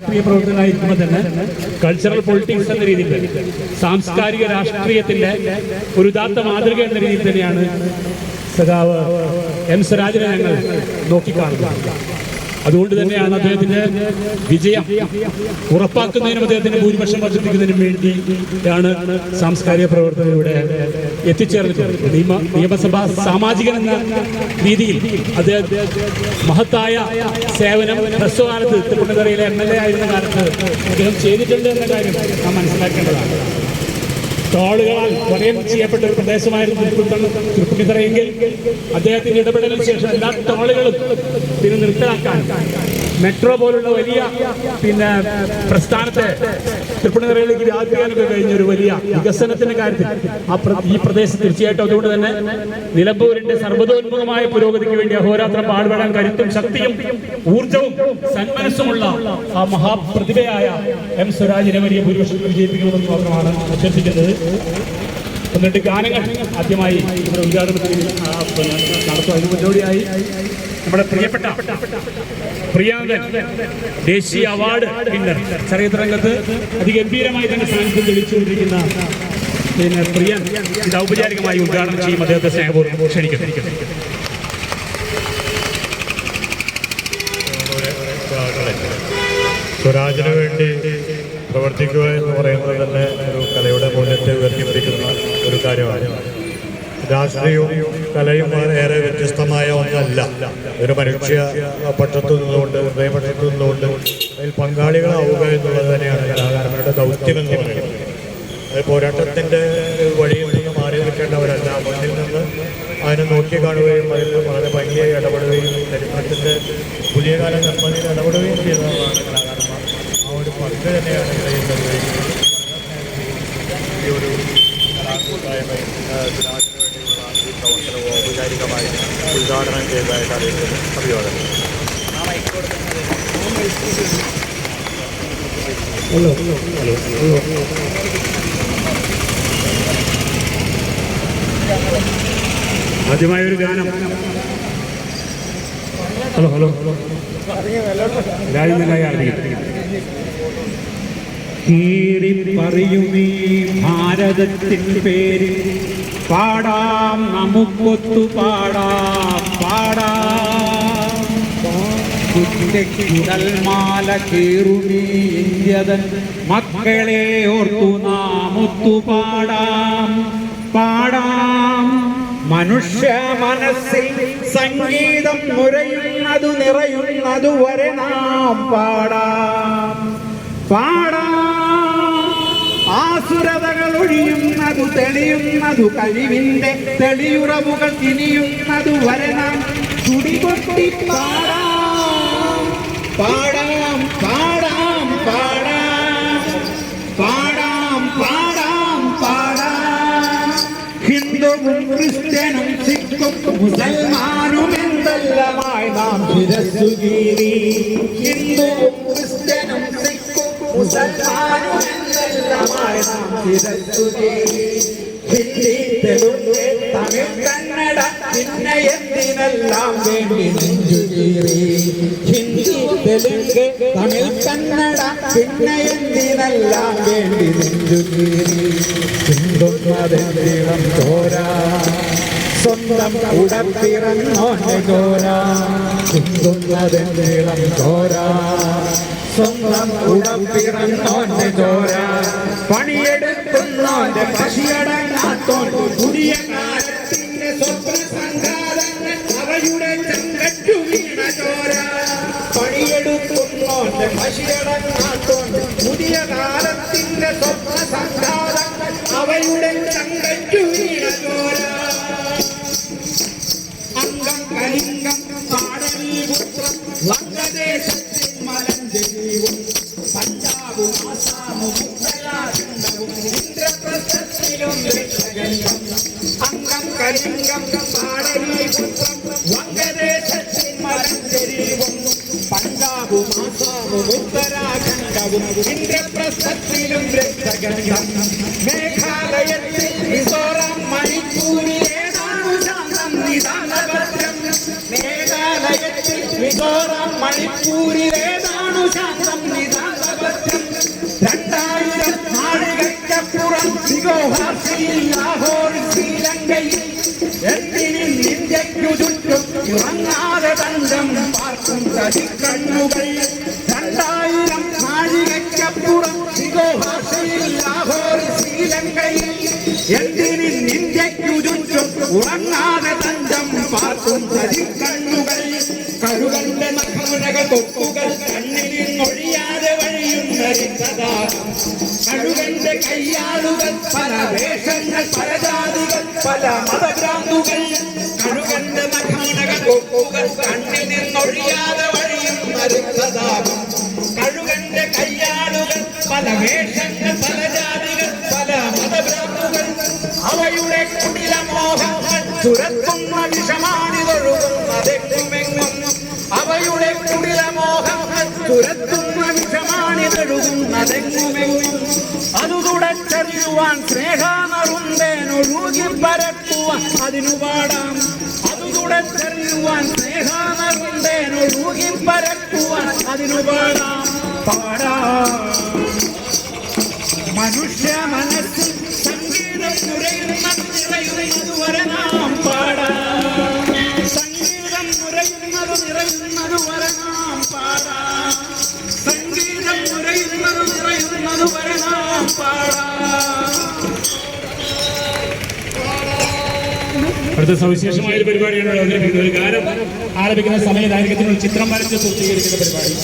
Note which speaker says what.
Speaker 1: രാഷ്ട്രീയ പ്രവർത്തകനായിരിക്കുമ്പോൾ തന്നെ cultural politics എന്ന രീതിയിൽ സാംസ്കാരിക രാഷ്ട്രീയത്തിന്റെ ഒരു ഉദാത്ത മാതൃക എന്ന രീതിയിൽ തന്നെയാണ് സഖാവ് എം സ്വരാജിനെ ഞങ്ങൾ നോക്കിക്കാണുന്നത്. അതുകൊണ്ട് തന്നെയാണ് അദ്ദേഹത്തിന്റെ വിജയം ഉറപ്പാക്കുന്നതിനും അദ്ദേഹത്തിന്റെ ഭൂരിപക്ഷം വർദ്ധിപ്പിക്കുന്നതിനും വേണ്ടിയാണ് സാംസ്കാരിക പ്രവർത്തകർ ഇവിടെ എത്തിച്ചേർന്നിട്ടുള്ളത്. നിയമ നിയമസഭാ സാമാജികൻ എന്ന രീതിയിൽ അദ്ദേഹം മഹത്തായ സേവനം ഹ്രസ്വകാലത്ത് തിരുപ്പുണിതറയിലെ എം എൽ എ ആയിരുന്ന കാലത്ത് അദ്ദേഹം ചെയ്തിട്ടുണ്ട് എന്ന കാര്യം നാം മനസ്സിലാക്കേണ്ടതാണ്. ടോളുകളാൽ വലയം ചെയ്യപ്പെട്ട ഒരു പ്രദേശമായിരുന്നു തിരുപ്പുത്തറ തിരുപ്പുണിത്തറയെങ്കിൽ അദ്ദേഹത്തിന്റെ ഇടപെടലിന് ശേഷം എല്ലാ ടോളുകളും ഇതിന് നിർത്തലാക്കാൻ മെട്രോ പോലുള്ള വലിയ പിന്നെ പ്രസ്ഥാനത്തെ തൃപ്പൂണിത്തറയിലേക്ക് വ്യാപിക്കാനൊക്കെ കഴിഞ്ഞ ഒരു വലിയ വികസനത്തിന്റെ കാര്യത്തിൽ ഈ പ്രദേശം തീർച്ചയായിട്ടും അതുകൊണ്ട് തന്നെ നിലമ്പൂരിന്റെ സർവതോന്മുഖമായ പുരോഗതിക്ക് വേണ്ടി അഹോരാത്രം പാടുപെടാൻ കരുത്തും ശക്തിയും ഊർജവും സന്മനസ്സുമുള്ള ആ മഹാപ്രതിഭയായ എം സ്വരാജിനെ വലിയ ഭൂരിപക്ഷത്തിൽ വിജയിപ്പിക്കണമെന്ന് മാത്രമാണ് അഭ്യർത്ഥിക്കുന്നത്. എന്നിട്ട് ഗാനങ്ങൾ ആദ്യമായി ഇവിടെ ഉദ്ഘാടനത്തിൽ നടത്തും. അതിന് മുന്നോടിയായി നമ്മുടെ പ്രിയപ്പെട്ട പ്രിയാങ്കൻ ദേശീയ അവാർഡ് വിന്നർ. ചരിത്ര രംഗത്ത് അതിഗംഭീരമായി തന്നെ സാന്നിധ്യം തെളിച്ചുകൊണ്ടിരിക്കുന്ന പിന്നെ പ്രിയൻ ഇത് ഔപചാരികമായി ഉദ്ഘാടനം ചെയ്യും അദ്ദേഹത്തെ സ്നേഹപൂർവം. ക്ഷണിക്കുന്നു.
Speaker 2: സ്വരാജിന് വേണ്ടി പ്രവർത്തിക്കുക എന്ന് പറയുന്നത് തന്നെ ഒരു കലയുടെ മൂല്യത്തെ ഉയർത്തിപ്പിടിക്കുന്ന ഒരു കാര്യമാണ്. രാഷ്ട്രീയവും കലയും ഏറെ വ്യത്യസ്തമായ ഒന്നല്ല. ഒരു മനുഷ്യ പക്ഷത്തു നിന്നുകൊണ്ട് ഹൃദയപക്ഷത്തു നിന്നുകൊണ്ട് അതിൽ പങ്കാളികളാവുക എന്നുള്ളത് തന്നെയാണ് കലാകാരന്മാരുടെ ദൗത്യം എന്ന് പറയുന്നത്. അത് പോരാട്ടത്തിന്റെ വഴിയിൽ നിന്ന് മാറി നിൽക്കേണ്ടവരല്ല. മുന്നിൽ നിന്ന് അതിനെ നോക്കി കാണുകയും അതിൽ വളരെ ഭംഗിയായി ഇടപെടുകയും ചരിത്രത്തിന്റെ പുതിയ കാല നിർമ്മിതിയിൽ ഇടപെടുകയും ചെയ്യുന്നതാണ് കലാകാരന്മാർ. ആ ഒരു പങ്ക് തന്നെയാണ് ഇടയിൽ നിർവഹിക്കുന്നത് ഈ ഒരു കലാകൂട്ടായ്മയും പ്രവർത്തനവും ഔപചാരികമായി ഉദ്ഘാടനം ചെയ്തതായിട്ട് അറിയിക്കുന്നു അഭിവാദനം.
Speaker 1: ആദ്യമായ ഒരു ഗാനം. Hello hello. രാജ്യം തന്നെ ആരംഭിക്കും കീറി പറയുമീ ഭാരതത്തിൻ പേരിൽ. പാടാം നമുക്കൊത്തു പാടാം പാടാം. കുടൽമാല കീറുമീ ഇന്ത്യതൻ. മക്കളെ ഓർത്തു നാം പാടാം പാടാം. മനുഷ്യ മനസ്സിൽ സംഗീതം മുരയുന്നതു നിറയുന്നതു വരെ നാം പാടാം. പാടാം. ആസുരതകൾ ഒഴിയുന്നതു തെളിയുന്നതു കഴിവിന്റെ തെളിയുറവുകൾ തിരിയുന്നതു വരെ നാം തുടികൊട്ടി പാടാം. പാടാം പാടാം പാടാം. പാടാം പാടാം പാടാം. ഹിന്ദുവും ക്രിസ്ത്യനും സിഖും മുസൽമാനും എന്തെല്ലാമായി നാം ശിരസ്സുകീറി. ഹിന്ദുവും ഹിന്ദി തെലുങ്ക് തമിഴ് കന്നഡ പിന്നെ എന്തിനെല്ലാം വേണ്ടി നെഞ്ചുകീറി ഹിന്ദി തെലുങ്ക് തമിഴ് കന്നഡ പിന്നെ എന്തിനെല്ലാം വേണ്ടി നെഞ്ചുകീറി ചിന്തുന്നതെന്തിനം തോരാ സ്വന്തം ഉടത്തിറങ്ങോന്റെ ചോര ചിന്തുന്നതെന്തിനം ചോരാ സ്വന്തം ഉടത്തിറങ്ങോന്റെ ചോര പണിയെടുക്കുന്നോന്റെ പശിയടങ്ങാത്തോൻ പുതിയ കാലത്തിന്റെ സ്വപ്ന സംഘാതങ്ങൾ അവയുടെ ചങ്കറ്റു വീണ ചോര. പണിയെടുക്കുന്നോന്റെ പശിയടങ്ങാത്തോൻ പുതിയ കാലത്തിന്റെ സ്വപ്ന സംഘാതങ്ങൾ അവയുടെ ചങ്കറ്റു വങ്കദേശത്തിൻ മലഞ്ചെരിവും പഞ്ചാബും ആസാമും ഉത്തരാഖണ്ഡവും ഇന്ദ്രപ്രസ്ഥത്തിലും രക്തഗന്ധം മേഘാലയത്തിൽ മിസോറാം മണിപ്പൂരിൽ ഏതാണു ശാന്തം നിതാനഭദ്രം മേഘാലയത്തിൽ മിസോറാം മണിപ്പൂരിൽ ഏതാണു ശാന്തം നിതാനഭദ്രം രണ്ടായിരം ലാഹോർ ശ്രീലങ്കയിൽ തടിക്കണ്ണുകൾ രണ്ടായിരം നാഴികയ്ക്കപ്പുറം ഭാഷയിൽ ലാഹോർ ശ്രീലങ്കയിൽ എന്തിനും ഇന്ത്യയ്ക്കു ചുറ്റും ഉറങ്ങാതെ തഞ്ചം പാർക്കും കണ്ണുകൾ. കഴുകന്റെ നഖമുനക തൊട്ടുകൾ കണ്ണിൽ നിന്നൊഴിയാതെ വഴിയുന്ന രക്തദാഹം. കഴുകന്റെ കയ്യാളുകൾ പല വേഷങ്ങൾ പല ജാതികൾ പല മതഭ്രാന്തുകൾ. കഴുകന്റെ നഖമുനക തൊട്ടുകൾ കണ്ണിൽ തുരത്തുന്ന വിഷമാണിതൊഴുകുന്നതെങ്ങുമെങ്ങും അതു തുടച്ചറിയുവാൻ സ്നേഹാനറുന്തേനൊഴുകി പരക്കുവാൻ അതിനു പാടാം അതു തുടച്ചറിയുവാൻ സ്നേഹാനറുന്തേനൊഴുകി പരക്കുവാൻ അതിനു പാടാം പാടാം. മനുഷ്യ മനസ്സിൽ
Speaker 3: അടുത്ത സവിശേഷമായ പരിപാടിയാണ് അവതരിപ്പിക്കുന്നത്. ഗാനം ആലപിക്കുന്ന ദൈർഘ്യത്തിനുള്ള ചിത്രം വരച്ച് പൂർത്തീകരിക്കുന്ന പരിപാടി.